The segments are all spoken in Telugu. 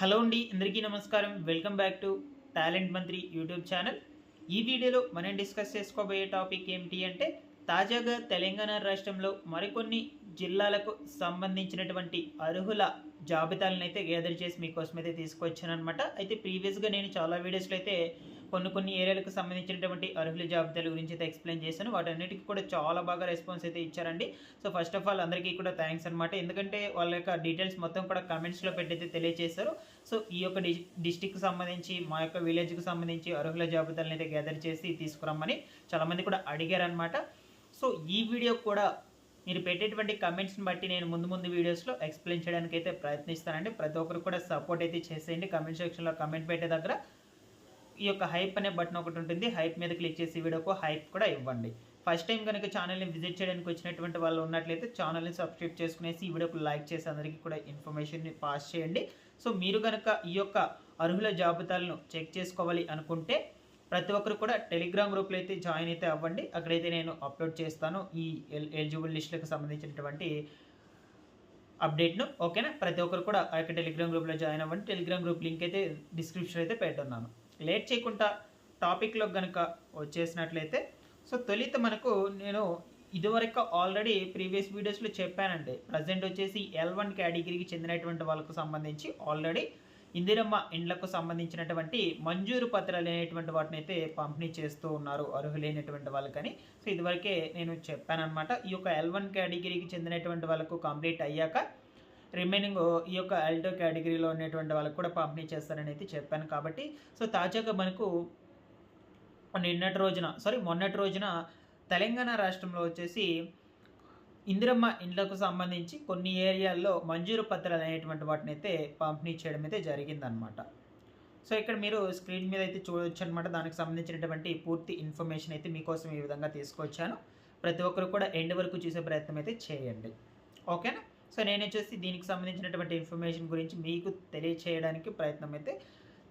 హలో అండి అందరికీ నమస్కారం. Welcome back to talent Mantri YouTube channel. ఈ వీడియోలో మనం డిస్కస్ చేసుకోబోయే టాపిక్ ఏమిటి అంటే తాజాగా తెలంగాణ రాష్ట్రంలో మరికొన్ని జిల్లాలకు సంబంధించినటువంటి అర్హుల జాబితాలను అయితే గ్యాదర్ చేసి మీకోసం అయితే తీసుకొచ్చాను అనమాట అయితే ప్రీవియస్గా నేను చాలా వీడియోస్లో అయితే కొన్ని కొన్ని ఏరియాలకు సంబంధించినటువంటి అర్హుల జాబితాల గురించి అయితే ఎక్స్ప్లెయిన్ చేశాను. వాటన్నిటికీ కూడా చాలా బాగా రెస్పాన్స్ అయితే ఇచ్చారండి. సో ఫస్ట్ ఆఫ్ ఆల్ అందరికీ కూడా థ్యాంక్స్ అనమాట ఎందుకంటే వాళ్ళ యొక్క డీటెయిల్స్ మొత్తం కూడా కమెంట్స్లో పెట్టయితే తెలియజేశారు సో ఈ యొక్క డి డిస్టిక్కి సంబంధించి మా యొక్క విలేజ్కి సంబంధించి అర్హుల జాబితాలను అయితే గ్యాదర్ చేసి తీసుకురమ్మని చాలామంది కూడా అడిగారనమాట సో ఈ వీడియో కూడా మీరు పెట్టేటువంటి కమెంట్స్ని బట్టి నేను ముందు ముందు వీడియోస్లో ఎక్స్ప్లెయిన్ చేయడానికి అయితే ప్రయత్నిస్తానండి. ప్రతి ఒక్కరు కూడా సపోర్ట్ అయితే చేసేయండి. కమెంట్ సెక్షన్లో కమెంట్ పెట్టే దగ్గర ఈ యొక్క హైప్ అనే బటన్ ఒకటి ఉంటుంది. హైప్ మీద క్లిక్ చేసి వీడియోకు హైప్ కూడా ఇవ్వండి. ఫస్ట్ టైం కనుక ఛానల్ని విజిట్ చేయడానికి వచ్చినటువంటి వాళ్ళు ఉన్నట్లయితే ఛానల్ని సబ్స్క్రైబ్ చేసుకునేసి ఈ వీడియోకు లైక్ చేసి అందరికీ కూడా ఇన్ఫర్మేషన్ని పాస్ చేయండి. సో మీరు కనుక ఈ యొక్క అర్హుల జాబితాలను చెక్ చేసుకోవాలి అనుకుంటే ప్రతి ఒక్కరు కూడా టెలిగ్రామ్ గ్రూప్లో అయితే జాయిన్ అయితే అవ్వండి. అక్కడైతే నేను అప్లోడ్ చేస్తాను ఈ ఎల్ ఎలిజిబుల్ లిస్టులకు సంబంధించినటువంటి అప్డేట్ను ఓకేనా ప్రతి ఒక్కరు కూడా ఆ యొక్క టెలిగ్రామ్ గ్రూప్లో జాయిన్ అవ్వండి. టెలిగ్రామ్ గ్రూప్ లింక్ అయితే డిస్క్రిప్షన్ అయితే పెట్టున్నాను లేట్ చేయకుండా టాపిక్లో కనుక వచ్చేసినట్లయితే సో తొలిత మనకు నేను ఇదివరకు ఆల్రెడీ ప్రీవియస్ వీడియోస్లో చెప్పానండి. ప్రజెంట్ వచ్చేసి ఎల్ వన్ కేటగిరీకి చెందినటువంటి వాళ్ళకు సంబంధించి ఆల్రెడీ ఇందిరమ్మ ఇండ్లకు సంబంధించినటువంటి మంజూరు పత్రాలు అనేటువంటి వాటిని అయితే పంపిణీ చేస్తూ ఉన్నారు అర్హులైనటువంటి వాళ్ళకని. సో ఇదివరకే నేను చెప్పానమాట ఈ యొక్క ఎల్ వన్ కేటగిరీకి చెందినటువంటి వాళ్ళకు కంప్లీట్ అయ్యాక రిమైనింగ్ ఈ యొక్క ఎల్టో కేటగిరీలో ఉన్నటువంటి వాళ్ళకి కూడా పంపిణీ చేస్తారని అయితే చెప్పాను కాబట్టి సో తాజాగా మనకు నిన్నటి రోజున సారీ మొన్నటి రోజున తెలంగాణ రాష్ట్రంలో వచ్చేసి ఇందిరమ్మ ఇండ్లకు సంబంధించి కొన్ని ఏరియాల్లో మంజూరు పత్రాలు అనేటువంటి వాటిని అయితే పంపిణీ చేయడం అయితే జరిగిందనమాట సో ఇక్కడ మీరు స్క్రీన్ మీద అయితే చూడవచ్చు అనమాట దానికి సంబంధించినటువంటి పూర్తి ఇన్ఫర్మేషన్ అయితే మీకోసం ఈ విధంగా తీసుకొచ్చాను. ప్రతి ఒక్కరు కూడా ఎండ్ వరకు చూసే ప్రయత్నం అయితే చేయండి. ఓకేనా? సో నేను వచ్చేసి దీనికి సంబంధించినటువంటి ఇన్ఫర్మేషన్ గురించి మీకు తెలియచేయడానికి ప్రయత్నం అయితే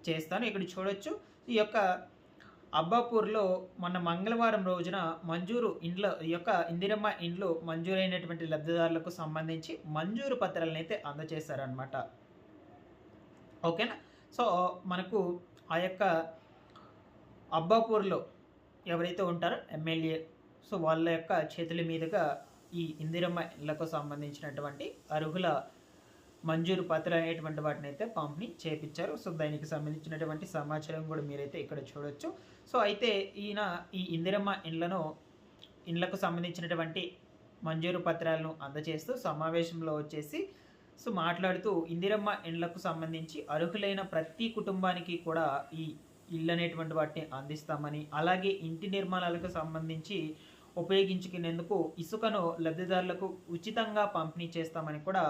చేస్తాను. ఇక్కడ చూడొచ్చు ఈ యొక్క అబ్బాపూర్లో మొన్న మంగళవారం రోజున మంజూరు ఇండ్ల ఈ యొక్క ఇందిరమ్మ ఇండ్లు మంజూరైనటువంటి లబ్ధిదారులకు సంబంధించి మంజూరు పత్రాలను అయితే అందజేశారనమాట ఓకేనా? సో మనకు ఆ యొక్క అబ్బాపూర్లో ఎవరైతే ఉంటారో ఎమ్మెల్యే సో వాళ్ళ యొక్క చేతుల మీదుగా ఈ ఇందిరమ్మ ఇళ్ళకు సంబంధించినటువంటి అర్హుల మంజూరు పత్ర అనేటువంటి వాటిని అయితే పంపిణీ చేపించారు. సో దానికి సంబంధించినటువంటి సమాచారం కూడా మీరైతే ఇక్కడ చూడొచ్చు. సో అయితే ఈయన ఈ ఇందిరమ్మ ఇండ్లను ఇండ్లకు సంబంధించినటువంటి మంజూరు పత్రాలను అందజేస్తూ సమావేశంలో వచ్చేసి సో మాట్లాడుతూ ఇందిరమ్మ ఇండ్లకు సంబంధించి అర్హులైన ప్రతి కుటుంబానికి కూడా ఈ ఇల్లు అనేటువంటి వాటిని అందిస్తామని అలాగే ఇంటి నిర్మాణాలకు సంబంధించి ఉపయోగించుకునేందుకు ఇసుకను లబ్ధిదారులకు ఉచితంగా పంపిణీ చేస్తామని కూడా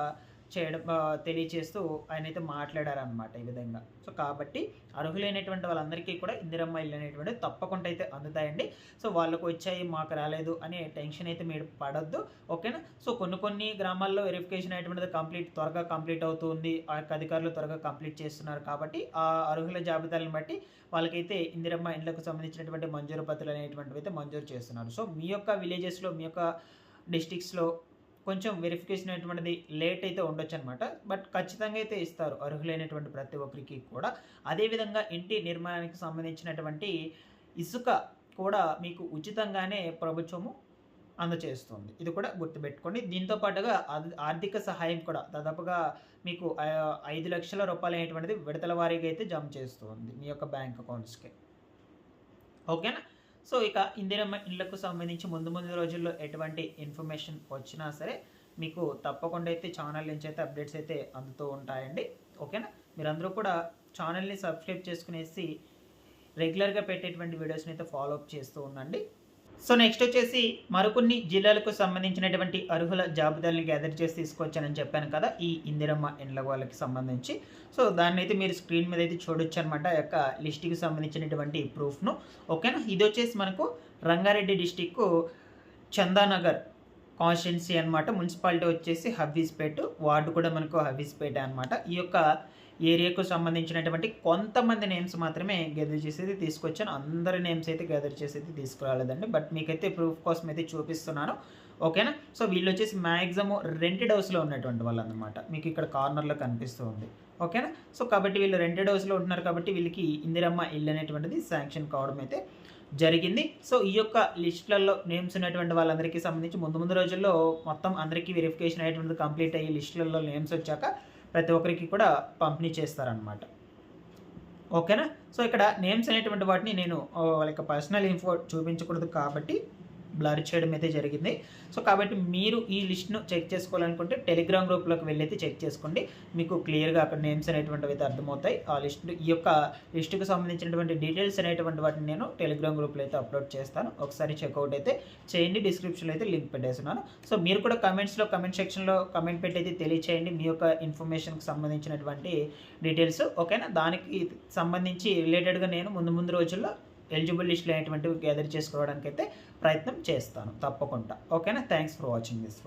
చేయడం తెలియచేస్తూ ఆయన అయితే మాట్లాడారనమాట ఈ విధంగా. సో కాబట్టి అర్హులైనటువంటి వాళ్ళందరికీ కూడా ఇందిరమ్మ ఇల్లు అనేటువంటి తప్పకుండా అయితే అందుతాయండి. సో వాళ్ళకు వచ్చాయి మాకు రాలేదు అనే టెన్షన్ అయితే మీరు పడద్దు. ఓకేనా? సో కొన్ని కొన్ని గ్రామాల్లో వెరిఫికేషన్ అనేటువంటిది కంప్లీట్ త్వరగా కంప్లీట్ అవుతుంది. ఆ యొక్క అధికారులు త్వరగా కంప్లీట్ చేస్తున్నారు కాబట్టి ఆ అర్హుల జాబితాలను బట్టి వాళ్ళకైతే ఇందిరమ్మ ఇండ్లకు సంబంధించినటువంటి మంజూరు పత్రులు అనేటువంటివి అయితే మంజూరు చేస్తున్నారు. సో మీ యొక్క విలేజెస్లో మీ యొక్క డిస్టిక్స్లో కొంచెం వెరిఫికేషన్ అనేటువంటిది లేట్ అయితే ఉండొచ్చు అనమాట బట్ ఖచ్చితంగా అయితే ఇస్తారు అర్హులైనటువంటి ప్రతి ఒక్కరికి కూడా. అదేవిధంగా ఇంటి నిర్మాణానికి సంబంధించినటువంటి ఇసుక కూడా మీకు ఉచితంగానే ప్రభుత్వము అందచేస్తుంది. ఇది కూడా గుర్తుపెట్టుకోండి. దీంతో పాటుగా ఆర్థిక సహాయం కూడా దాదాపుగా మీకు ఐదు లక్షల రూపాయలు అనేటువంటిది విడతల వారీగా అయితే జమ చేస్తుంది మీ యొక్క బ్యాంక్ అకౌంట్స్కి. ఓకేనా? సో ఇక ఇందిరమ్మ ఇండ్లకు సంబంధించి ముందు ముందు రోజుల్లో ఎటువంటి ఇన్ఫర్మేషన్ వచ్చినా సరే మీకు తప్పకుండా అయితే ఛానల్ నుంచి అయితే అప్డేట్స్ అయితే అందుతూ ఉంటాయండి. ఓకేనా? మీరందరూ కూడా ఛానల్ని సబ్స్క్రైబ్ చేసుకునేసి రెగ్యులర్గా పెట్టేటువంటి వీడియోస్ని అయితే ఫాలో అప్ చేస్తూ ఉండండి. సో నెక్స్ట్ వచ్చేసి మరికొన్ని జిల్లాలకు సంబంధించినటువంటి అర్హుల జాబితాలను గ్యాదర్ చేసి తీసుకొచ్చానని చెప్పాను కదా ఈ ఇందిరమ్మ ఇండ్ల వాళ్ళకి సంబంధించి. సో దాన్ని అయితే మీరు స్క్రీన్ మీద అయితే చూడొచ్చు అనమాట యొక్క లిస్ట్కి సంబంధించినటువంటి ప్రూఫ్ను. ఓకేనా? ఇది వచ్చేసి మనకు రంగారెడ్డి డిస్టిక్ చందానగర్ కాన్స్టిట్యున్సీ అనమాట మున్సిపాలిటీ వచ్చేసి హబీస్పేట్ వార్డు కూడా మనకు హబీస్పేట అనమాట ఈ యొక్క ఏరియాకు సంబంధించినటువంటి కొంతమంది నేమ్స్ మాత్రమే గెదర్ చేసేది తీసుకొచ్చాను. అందరి నేమ్స్ అయితే గెదర్ చేసేది తీసుకురాలేదండి. బట్ మీకైతే ప్రూఫ్ కోసం అయితే చూపిస్తున్నాను. ఓకేనా? సో వీళ్ళు వచ్చేసి మ్యాక్సిమం రెంటెడ్ హౌస్లో ఉన్నటువంటి వాళ్ళు అనమాట మీకు ఇక్కడ కార్నర్లో కనిపిస్తూ ఉంది. ఓకేనా? సో కాబట్టి వీళ్ళు రెంటెడ్ హౌస్లో ఉంటున్నారు కాబట్టి వీళ్ళకి ఇందిరమ్మ ఇల్లు అనేటువంటిది శాంక్షన్ కావడం అయితే జరిగింది. సో ఈ యొక్క లిస్టులలో నేమ్స్ ఉన్నటువంటి వాళ్ళందరికీ సంబంధించి ముందు ముందు రోజుల్లో మొత్తం అందరికీ వెరిఫికేషన్ అనేటువంటిది కంప్లీట్ అయ్యి లిస్టులలో నేమ్స్ వచ్చాక ప్రతి ఒక్కరికి కూడా పంపిణీ చేస్తారనమాట ఓకేనా? సో ఇక్కడ నేమ్స్ అనేటువంటి వాటిని నేను లైక్ పర్సనల్ ఇన్ఫో చూపించకూడదు కాబట్టి బ్లర్ చేయడం అయితే జరిగింది. సో కాబట్టి మీరు ఈ లిస్ట్ను చెక్ చేసుకోవాలనుకుంటే టెలిగ్రామ్ గ్రూప్లోకి వెళ్ళైతే చెక్ చేసుకోండి. మీకు క్లియర్గా అక్కడ నేమ్స్ అనేటువంటివి అయితే అర్థమవుతాయి. ఆ లిస్ట్ ఈ యొక్క లిస్టుకు సంబంధించినటువంటి డీటెయిల్స్ అనేటువంటి వాటిని నేను టెలిగ్రామ్ గ్రూప్లో అయితే అప్లోడ్ చేస్తాను. ఒకసారి చెక్అవుట్ అయితే చేయండి. డిస్క్రిప్షన్లో అయితే లింక్ పెట్టేస్తున్నాను. సో మీరు కూడా కమెంట్స్లో కమెంట్ సెక్షన్లో కమెంట్ పెట్టి అయితే తెలియచేయండి. మీ యొక్క ఇన్ఫర్మేషన్కి సంబంధించినటువంటి డీటెయిల్స్. ఓకేనా? దానికి సంబంధించి రిలేటెడ్గా నేను ముందు ముందు రోజుల్లో ఎలిజిబుల్ లిస్టులు అనేటువంటివి గ్యాదర్ చేసుకోవడానికి అయితే ప్రయత్నం చేస్తాను తప్పకుండా. ఓకేనా? Thanks for watching this one